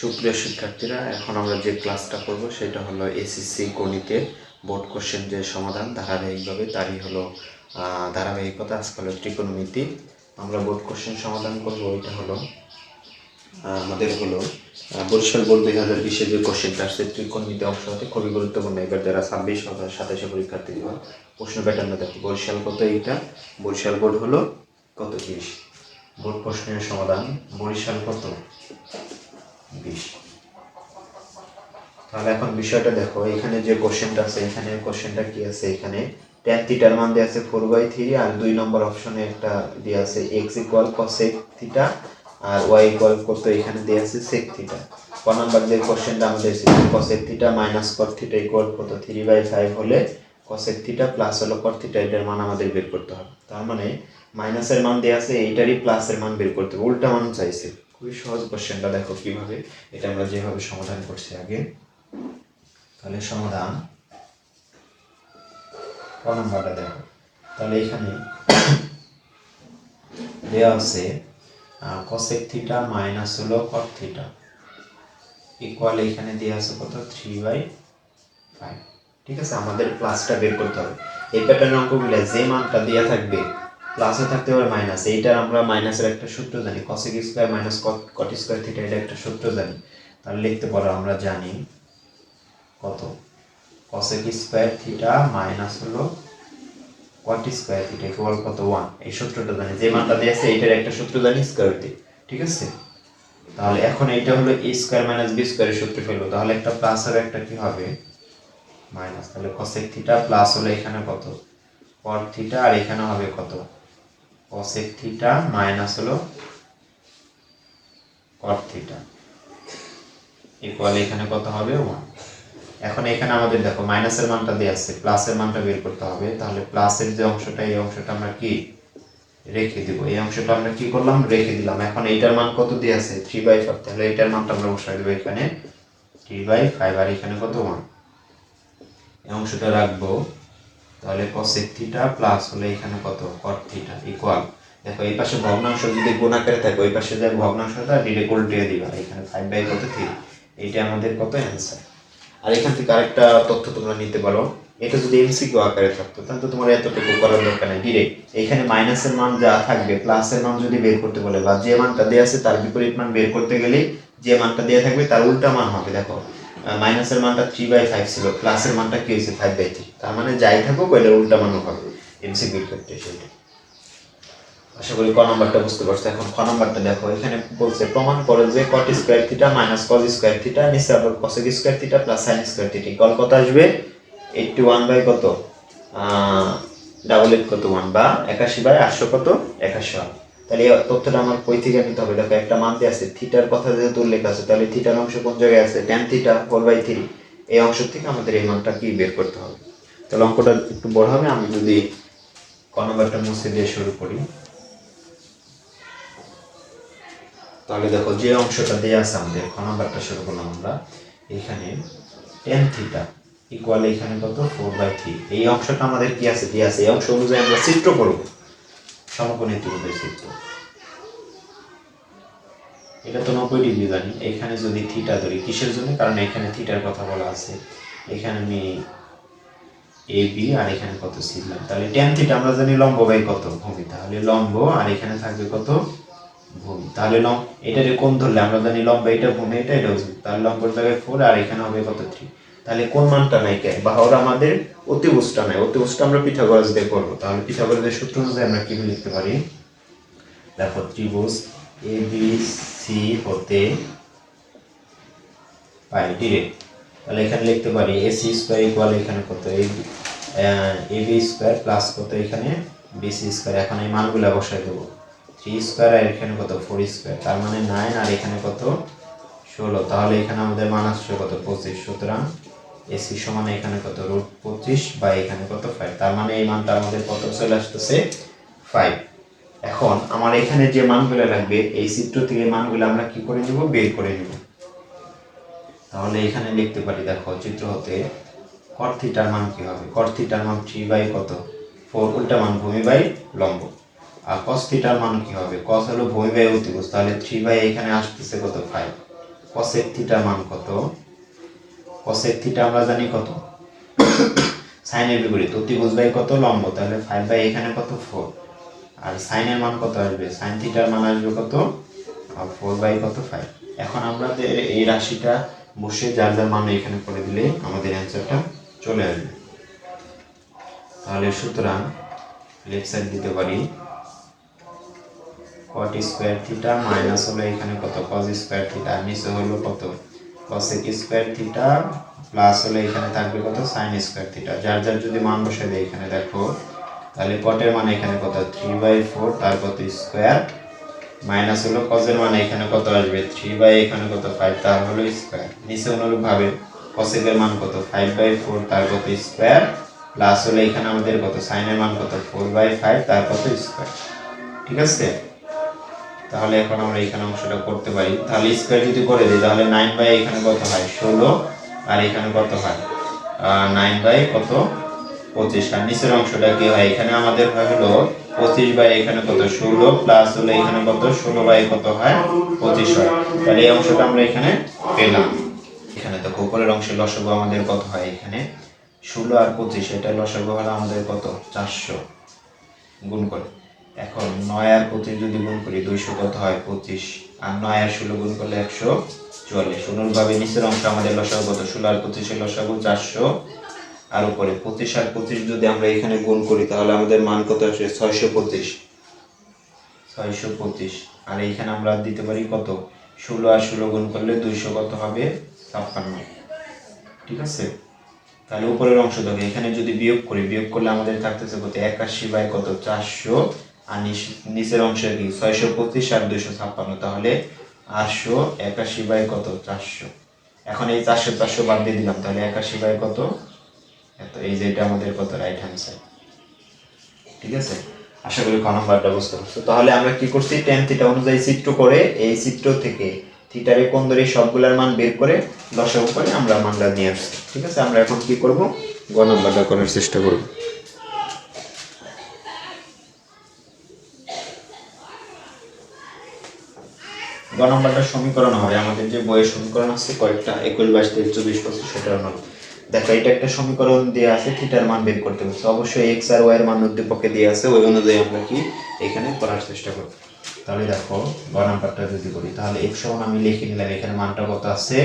সুপ্রিয় শিক্ষার্থীরা, এখন আমরা যে ক্লাসটা করব সেটা হলো এসএসসি গণিতের বোর্ড কোশ্চেন যে সমাধান ধারাবাহিকভাবে তারই হলো ধারাবাহিকতা আজকে হলো ত্রিকোণমিতি। আমরা বোর্ড কোশ্চেন সমাধান করব ওইটা হলো আমাদের হলো বরিশাল বোর্ড দুই হাজার বিশে যে কোশ্চেনটা আসছে, ত্রিকোণমিতি অংশ হতে খুবই গুরুত্বপূর্ণ। এবার যারা ছাব্বিশ হাজার সাতাশে পরীক্ষার্থী দিবা প্রশ্ন প্যাটার্নটা দেখো, বরিশাল কত এইটা? বরিশাল বোর্ড হলো কত বিশ বোর্ড প্রশ্নের সমাধান বরিশাল কত? বিশ। তাহলে এখন বিষয়টা দেখো, এখানে যে কোশ্চেনটা আছে, এখানে কোশ্চেনটা কি আছে? এখানে ট্যান থিটার মান দেওয়া আছে ফোর বাই থ্রি আর দুই নম্বর অপশনে একটা দেওয়া আছে এক্স ইকুয়াল কসেক থিটা আর ওয়াই ইকুয়াল এখানে দেওয়া আছে সেক থিটা ক যে কোশ্চেনটা আমাদের cosec theta minus theta equal three by five হলে কসেক থিটা প্লাস হলো থিটা এটার মান আমাদের বের করতে হবে। তার মানে মাইনাসের মান দেওয়া আছে, এইটারই প্লাসের মান বের করতে হবে, উল্টা মান চাইছে। খুবই সহজ কোশ্চেনটা দেখো কীভাবে, এটা আমরা যেভাবে সমাধান করছি আগে। তাহলে সমাধান, ক নাম্বারটা দেখো। তাহলে এখানে দেওয়া আছে কসেক থিটা মাইনাস হলো কট থিটা ইকুয়াল এখানে দেওয়া আছে কত? থ্রি বাই ফাইভ ঠিক আছে? আমাদের প্লাসটা বের করতে হবে। এই প্যাটার্ন অঙ্কগুলো যে মানটা দেওয়া থাকবে প্লাসে থাকতে পারে মাইনাস এইটার আমরা মাইনাসের একটা সূত্র জানি। Cosec square minus cot square theta এটা একটা সূত্র জানি। তাহলে লিখতে পারো আমরা জানি কত? কসেক স্কোয়ার থিটা মাইনাস হলো কট স্কোয়ার থিটা ইকুয়াল কত? ওয়ান এই সূত্রটা জানি। যে মানটা দিয়েছে এইটার একটা সূত্র জানি স্কোয়ার দিয়ে ঠিক আছে? তাহলে এখন এইটা হলো এ স্কোয়ার মাইনাস বি স্কোয়ারের সূত্র ফেলব। তাহলে একটা প্লাস আর একটা কি হবে? মাইনাস তাহলে কসেক থিটা প্লাস হলো এখানে কত? কট থিটা আর এখানে হবে কত? কসেক থিটা মাইনাস হলো কট থিটা ইকুয়াল এখানে কত হবে ওয়ান এখন এখানে আমাদের দেখো মাইনাসের মানটা দিয়ে আছে প্লাসের মানটা বের করতে হবে, তাহলে প্লাসের যে অংশটা, এই অংশটা আমরা কি রেখে দিব? এই অংশটা আমরা কি করলাম? রেখে দিলাম। এখন এইটার মান কত দিয়ে আছে? থ্রি বাই ফাইভ তাহলে এইটার মানটা আমরা বসাই দেবো এখানে থ্রি বাই ফাইভ আর এখানে কত ওয়ান এই অংশটা রাখব। তাহলে কসেক থিটা প্লাস হলে এখানে কত? কট থিটা ইকুয়াল দেখো এই পাশে ভগ্নাংশ যদি গুণ আকারে থাকে, ওই পাশে যে ভগ্নাংশটা ডিরেক্ট উল্টে দিবা। এখানে ফাইভ বাই কত থ্রি এটা আমাদের কত অ্যান্সার আর এখান থেকে আরেকটা তথ্য তোমরা নিতে পারো। এটা যদি এমসিকিউ আকারে থাকতো, তাহলে তো তোমার এতটুকু করার দরকার নেই। ডিরেক্ট এখানে মাইনাসের মান যা থাকবে প্লাসের মান যদি বের করতে বলে, বা যে মানটা দেওয়া আছে তার বিপরীত মান বের করতে গেলে যে মানটা দেওয়া থাকবে, তার উল্টা মান হবে। দেখো মাইনাসের মানটা থ্রি বাই ফাইভ ছিল প্লাসের মানটা কি হয়েছে? ফাইভ বাই থ্রি তার মানে যাই থাকুক ওইটা উল্টা মানও হবে এমসিকিউর ক্ষেত্রে সেটা। আশা করি ক নাম্বারটা বুঝতে পারছ। এখন খ নাম্বারটা দেখো, এখানে বলছে, প্রমাণ করো যে cot square theta minus cos square theta নিচে আবার cosec square theta plus sine square theta equal কত আসবে? এইটটি ওয়ান বাই কত ডাবল এইট কত? ওয়ান বা একাশি বাই আটশো কত? একাশি ওয়ান তাহলে এই তথ্যটা আমার কই থেকে নিতে হবে? দেখো, একটা মানতে আছে, থিটার কথা যেহেতু উল্লেখ আছে, তাহলে থিটার অংশ কোন জায়গায় আছে? Tan theta four by three এই অংশ থেকে আমাদের এই মানটা কি বের করতে হবে? তাহলে অঙ্কটা একটু বড় হবে, আমি যদি ক মুছে দিয়ে শুরু করি। তাহলে দেখো, যে অংশটা দেওয়া আছে আমাদের খ শুরু করলাম আমরা, এখানে টেন থিটা ইকুয়াল এখানে কত? ফোর বাই থ্রি এই অংশটা আমাদের কি আছে? দিয়ে আছে। এই অংশ অনুযায়ী আমরা চিত্র করব। সমকোণী ত্রিভুজের চিত্র। এটা তো নব্বই ডিগ্রি জানি। এখানে যদি থিটা ধরি, কিসের জন্য? কারণ এখানে থিটার কথা বলা আছে। এখানে আমি এ বি আর এখানে কত শিখলাম তাহলে টেন থিটা আমরা জানি লম্ব বাই কত? ভূমি। তাহলে লম্ব, আর এখানে থাকবে কত? ভূমি। তাহলে লম এটারে কোন ধরলে? আমরা জানি লম্বা এটা, ভূমি এটা এটা তাহলে লম্বর জায়গায় ফোর আর এখানে হবে কত থ্রি তাহলে কোন মানটা নাই কে বা ওরা আমাদের অতিভুজটা নাই। অতিভুজটা আমরা পিথাগোরাস দিয়ে করব। তাহলে পিথাগোরাসের সূত্র অনুযায়ী আমরা কি লিখতে পারি? দেখো, ত্রিভুজ এ বি সি হতে পাই ডিরেক্ট তাহলে এখানে লিখতে পারি এ সি স্কোয়ার ইকুয়াল এখানে কত? এ বি স্কোয়ার প্লাস কত এখানে? বি সি স্কোয়ার এখন এই মানগুলো বসাই দেবো। থ্রি স্কোয়ার আর এখানে কত? ফোর স্কোয়ার তার মানে নাইন আর এখানে কত? ষোলো। তাহলে এখানে আমাদের মান আসছে কত? পঁচিশ। সুতরাং এসি সমান এখানে কত? রুট পঁচিশ বা এখানে কত? ফাইভ তার মানে এই মানটা আমাদের কত চলে আসতেছে? ফাইভ এখন আমার এখানে যে মানগুলো লাগবে, এই চিত্র থেকে মানগুলো আমরা কি করে নেব? বের করে নেব। তাহলে এখানে লিখতে পারি, দেখো, চিত্র হতে কট থিটার মান কি হবে? কট থিটার মান থ্রি বাই কত? ফোর উল্টা মান ভূমি বাই লম্ব। আর কস থিটার মান কি হবে? কস হলো ভূমি বাই অতিভুজ। তাহলে থ্রি বাই এখানে আসতেছে কত? ফাইভ কসের থিটার মান কত? কসেক থিটা আমরা জানি কত? সাইনের বিপরীত। অতিভুজ বাই কত লম্ব? তাহলে ফাইভ বাই এখানে কত? ফোর আর সাইনের মান কত আসবে? সাইন থিটার মান আসবে কত? ফোর বাই কত? ফাইভ এখন আমাদের এই রাশিটা বসে যার যার মান এখানে করে দিলে আমাদের অ্যান্সারটা চলে আসবে। তাহলে সুতরাং লেফট সাইড দিতে পারি। কট স্কোয়ার থিটা মাইনাস হলো এখানে কত? কজ স্কোয়ার থিটা নিচে হলো কত? কসেক স্কোয়ার থিটা প্লাস হলো এখানে থাকবে কত? সাইন স্কোয়ার থিটা যার যার যদি মান বসে দেয় এখানে দেখো, তাহলে কটের মানে এখানে কত? থ্রি বাই ফোর তার কত স্কোয়ার মাইনাস হলো কজের মানে এখানে কত আসবে? থ্রি বাই এখানে কত? ফাইভ তার হলো স্কোয়ার নিচে অনুরূপ ভাবে কসেকের মান কত? ফাইভ বাই ফোর তার কত স্কোয়ার প্লাস হলো এখানে আমাদের কত? সাইনের মান কত? ফোর বাই ফাইভ তার কত স্কোয়ার ঠিক আছে? তাহলে এখন আমরা এখানে অংশটা করতে পারি। তাহলে স্কোয়ার যদি করে দিই, তাহলে নাইন বাই এখানে কত হয়? ষোলো। আর এখানে কত হয়? নাইন বাই কত? পঁচিশ। আর নিচের অংশটা কি হয়? এখানে আমাদের হয় হলো পঁচিশ বাই এখানে কত? ষোলো। প্লাস হলো এখানে কত? ষোলো বাই কত হয়? পঁচিশ হয়। তাহলে এই অংশটা আমরা এখানে পেলাম। এখানে তো উপরের অংশে লসগু আমাদের কত হয় এখানে? ষোলো আর পঁচিশ, এটা লসগু হলো আমাদের কত? চারশো। গুণ করে। এখন নয় আর পঁচিশ যদি গুণ করি দুইশো কত হয়? পঁচিশ। আর নয় আর ষোলো গুণ করলে একশো চুয়াল্লিশ। অনুরূপভাবে নিচের অংশ আমাদের লসাগু কত? ষোলো আর পঁচিশের লসাগু চারশো। আর উপরে পঁচিশ আর পঁচিশ যদি আমরা এখানে গুণ করি, তাহলে আমাদের মান কত আসে? ছয়শো পঁচিশ। ছয়শো পঁচিশ। আর এইখানে আমরা দিতে পারি কত? ষোলো আর ষোলো গুণ করলে দুইশো কত হবে? ছাপ্পান্ন। ঠিক আছে? তাহলে উপরের অংশ দেখো, এখানে যদি বিয়োগ করি, বিয়োগ করলে আমাদের থাকতেছে কত? একাশি বাই কত? চারশো। আর নিচ- নিচের অংশে কি? ছয়শো পঁচিশ আর দুইশো ছাপ্পান্ন। তাহলে আটশো একাশি বাই কত? চারশো। এখন এই চারশো চারশো বাদ দিয়ে দিলাম। তাহলে একাশি বাই কত? এত, এই যে এটা আমাদের কত? রাইট হ্যান্ড সাইড ঠিক আছে? আশা করি ক নাম্বারটা বুঝতে পারছ। তাহলে আমরা কি করছি? টেন থিটা অনুযায়ী চিত্র করে এই চিত্র থেকে থিটারে কোন ধরে সবগুলার মান বের করে লসাগু করে আমরা মানটা নিয়ে আসছি। ঠিক আছে? আমরা এখন কি করব? গ নাম্বারটা করার চেষ্টা করব। নাম্বারটা সমীকরণ হবে। আমাদের যে বইয়ের সমীকরণ আছে, কয়েকটা একুশ, বাইশ, তেইশ, চব্বিশ, পঁচিশ মান দেখো, এটা একটা সমীকরণ দেওয়া আছে, থিটার মান বের করতে হবে। অবশ্যই এক্স আর ওয়াই এর মান উদ্দীপকে দিয়ে আছে, ওই অনুযায়ী আমরা কি এখানে করার চেষ্টা করব। তাহলে দেখো গ নাম্বারটা যদি করি, তাহলে এক্স সমান আমি লিখে নিলাম, এখানে মানটা কত আছে?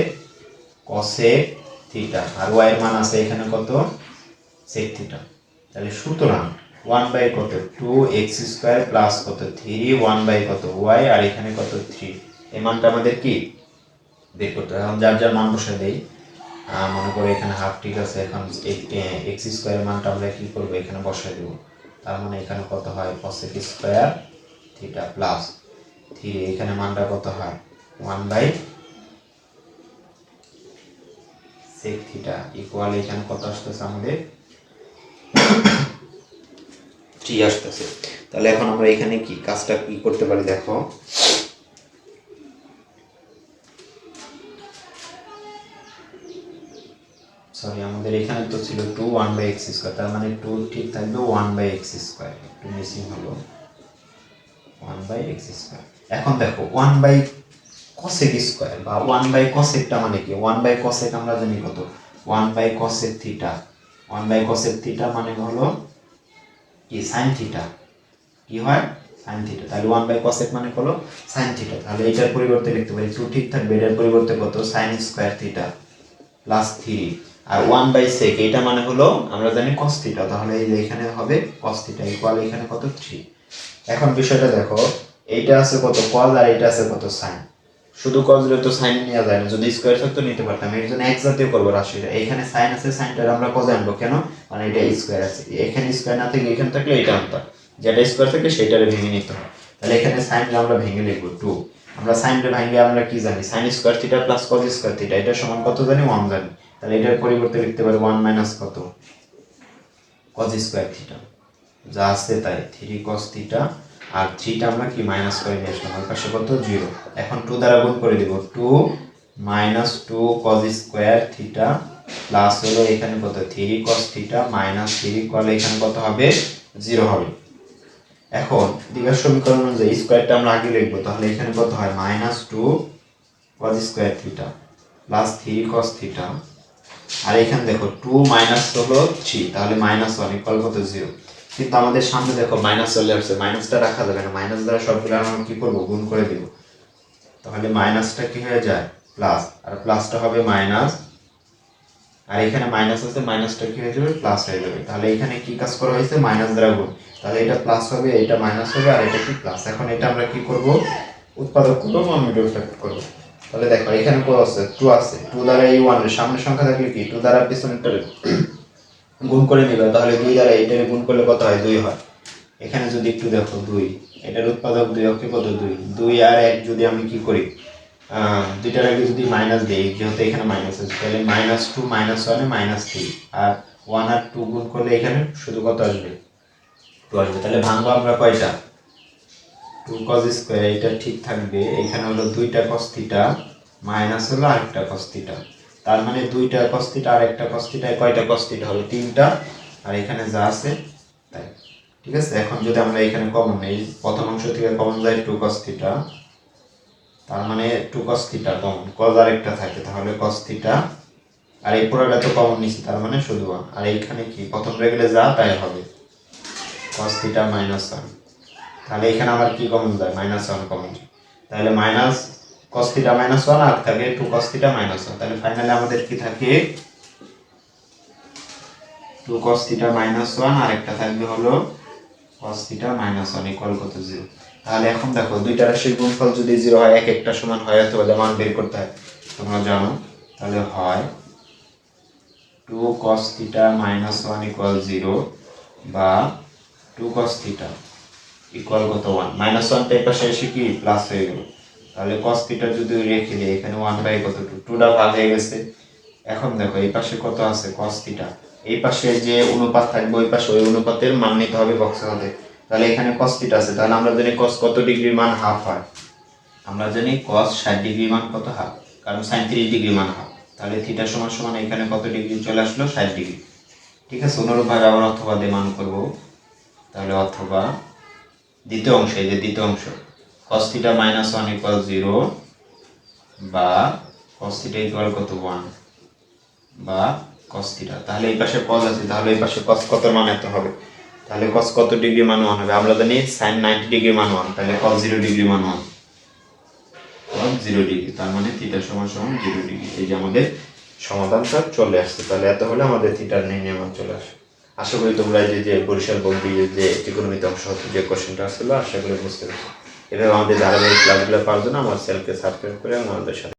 কসেক থিটা আর ওয়াই এর মান আছে এখানে কত? সেক থিটা তাহলে সুতরাং ওয়ান বাই কত? টু এক্স স্কোয়ার প্লাস কত? থ্রি ওয়ান বাই কত? ওয়াই আর এখানে কত? থ্রি এই মানটা আমাদের কি? বের করতে হবে। যার যার মান বসে দেই। মনে করো এখানে হাফ ঠিক আছে, এখন এক্স স্কোয়ার মানটা আমরা কি করব? এখানে বসাই দেবো। তার মানে এখানে কত হয়? Cosec square theta plus three এখানে মানটা কত হয়? One by sec theta equal এখানে কত আসতেছে আমাদের? থ্রি আসতেছে। তাহলে এখন আমরা এখানে কি কাজটা কি করতে পারি দেখো? সরি আমাদের এখানে তো ছিল two one by x square তার মানে টু ঠিক থাকবে ওয়ান বাই এক্স স্কোয়ার একটু মিসিং হলো। ওয়ান বাই এক্স স্কোয়ার এখন দেখো ওয়ান বাই কসেক স্কোয়ার বা ওয়ান বাই কসেকটা মানে কি? ওয়ান বাই কসেক আমরা জানি কত? One by cosec theta one by cosec theta মানে হলো কি? সাইন থিটা কি হয়? সাইন থিটা তাহলে ওয়ান বাই কসেক মানে হলো সাইন থিটা তাহলে এটার পরিবর্তে লিখতে পারি টু ঠিক থাকবে, এটার পরিবর্তে কত? Sine square theta plus three R one by sec এটা মানে হলো, আমরা জানি কস্তিটা তাহলে এই যে এখানে হবে কস থিটা ইকুয়াল এখানে কত? থ্রি এখন বিষয়টা দেখো, এইটা আছে কত? কজ আর এটা আছে কত? সাইন শুধু কজ হলে তো সাইন নেওয়া যায় না, যদি স্কোয়ার থাকতো নিতে পারতাম, এর জন্য এক জাতীয় করব রাশিটা। এখানে সাইন আছে সাইনটার আমরা কজ আনব, কেন? মানে এটা স্কোয়ার আছে। এখানে স্কোয়ার না থেকে এখানে থাকলে এটা আনতাম যেটা স্কোয়ার থাকে সেটারে ভেঙে নিতে হয়। তাহলে এখানে সাইনটা আমরা ভেঙে লিখব টু আমরা সাইনটা ভেঙে আমরা কি জানি? Sine square theta plus cos square theta এটা সমান কত জানি? ওয়ান জানি। তাহলে এটার পরিবর্তে লিখতে পারি ওয়ান মাইনাস কত? কজ স্কোয়ার থিটা যা আছে তাই। থ্রি কস থিটা আর থ্রিটা আমরা কি মাইনাস করে নিয়ে আসলাম? পাশে কত? জিরো এখন টু দ্বারা গুণ করে দিব। Two minus two cos square theta plus হলো এখানে কত? Three cos theta minus three করলে এখানে কত হবে? জিরো হবে। এখন দ্বিঘাত সমীকরণ অনুযায়ী স্কোয়ারটা আমরা আগে লিখব। তাহলে এখানে কত হয়? Minus two cos square theta plus three cos theta আর এখানে দেখো টু মাইনাস হলো থ্রি তাহলে মাইনাস ওয়ান ইকুয়াল কত জিরো কিন্তু আমাদের সামনে দেখো মাইনাস চলে আসছে মাইনাসটা রাখা যাবে না মাইনাস দ্বারা সবগুলো আমরা কি করব? গুণ করে দিব। তাহলে মাইনাসটা কি হয়ে যায়? প্লাস আর প্লাসটা হবে মাইনাস আর এখানে মাইনাস আছে মাইনাসটা কি হয়ে যাবে? প্লাস হয়ে যাবে। তাহলে এখানে কি কাজ করা হয়েছে? মাইনাস দ্বারা গুণ। তাহলে এটা প্লাস হবে এটা মাইনাস হবে, আর এটা কি প্লাস এখন এটা আমরা কি করব? উৎপাদক করব মনোমিডিও ফ্যাক্ট করব? তাহলে দেখো এখানে কত আছে টু আছে টু দ্বারা এই ওয়ানের সামনের সংখ্যা থাকলে কি টু দ্বারা পিছনেরটা গুণ করে নিবে, তাহলে দুই দ্বারা এটার গুণ করলে কত হয়, দুই হয়। এখানে যদি একটু দেখো, দুই, এটার উৎপাদক দুই, অক্ষে কত দুই দুই আর এক যদি আমি কি করি দুইটার আগে যদি মাইনাস দিই, যেহেতু এখানে মাইনাস আছে, তাহলে মাইনাস টু মাইনাস ওয়ানে মাইনাস থ্রি আর ওয়ান আর টু গুণ করলে এখানে শুধু কত আসবে? টু আসবে, তাহলে ভাঙবো আমরা কয়টা? টু কজ স্কোয়ার এটা ঠিক থাকবে। এখানে হলো দুইটা কস থিটা মাইনাস হলো আরেকটা কস থিটা তার মানে দুইটা কস থিটা আর একটা কস থিটায় কয়টা কস থিটা হবে? তিনটা। আর এখানে যা আছে, তাই। ঠিক আছে? এখন যদি আমরা এখানে কমন নেই, প্রথম অংশ থেকে কমন যায় টু কস থিটা তার মানে two cos theta common cos আরেকটা থাকে, তাহলে কস থিটা আর এই পুরোটা তো কমন নিচ্ছি তার মানে শুধু। আর এইখানে কি? প্রথম রেগুলে যা, তাই হবে। কস থিটা মাইনাস ওয়ান তাহলে এখানে আবার কি কমন যায় মাইনাস ওয়ান কমন তাহলে minus cos theta minus one আর থাকে two cos theta minus one তাহলে ফাইনালি আমাদের কি থাকে? Two cos theta minus one আর একটা থাকবে হলো cos theta minus one equal কত জিরো তাহলে এখন দেখো, দুইটা রাশির গুণফল যদি জিরো হয়, এক একটা সমান হয়, অথবা মান বের করতে হয়, তোমরা জানো। তাহলে হয় two cos theta minus one equal zero বা টু কস থিটা ইকুয়াল কত ওয়ান মাইনাস ওয়ানটা এই পাশে এসে কি প্লাস হয়ে গেল? তাহলে কস থিটা যদি রেখে দিই, এখানে ওয়ান বাই কত টু টুটা ভাগ হয়ে গেছে। এখন দেখো, এই পাশে কত আছে? কস থিটা এই পাশে যে অনুপাত থাকবে, ওই পাশে ওই অনুপাতের মান নিতে হবে বক্সের মধ্যে। তাহলে এখানে কস থিটা আছে। তাহলে আমরা জানি কস কত ডিগ্রি মান হাফ হয়। আমরা জানি কস ষাট ডিগ্রি মান কত হাফ কারণ সাইন ত্রিশ ডিগ্রি মান হাফ তাহলে থিটা সমান সমান এখানে কত ডিগ্রি চলে আসলো? ষাট ডিগ্রি ঠিক আছে অনুরূপভাবে আবার অথবা দিয়ে মান করব। তাহলে অথবা দ্বিতীয় অংশ, এই যে দ্বিতীয় অংশ, cos minus one equal zero বা cos ইকুয়াল কত? ওয়ান বা cos থিটা তাহলে এই পাশে cos আছে, তাহলে এই পাশে cos কত মান এত হবে? তাহলে cos কত ডিগ্রি মান ওয়ান হবে? আমরা জানি sin 90 ডিগ্রি মান ওয়ান তাহলে cos জিরো ডিগ্রি মান ওয়ান cos জিরো ডিগ্রি তার মানে থিটা সমান সমান জিরো ডিগ্রি এই যে আমাদের সমাধানটা চলে আসছে, তাহলে এত হলে আমাদের থিটার নির্ণয় মান চলে আসে। আশা করি তোমরা যে যে বরিশাল বঙ্গি যে ইকোনমিতে অংশ যে কোশ্চেনটা আসছিল আশা করি বুঝতে পারছ। এভাবে আমাদের ধারাবাহিক ক্লাসগুলো পাওয়ার জন্য আমার চ্যানেলকে সাবস্ক্রাইব করে আমাদের সাথে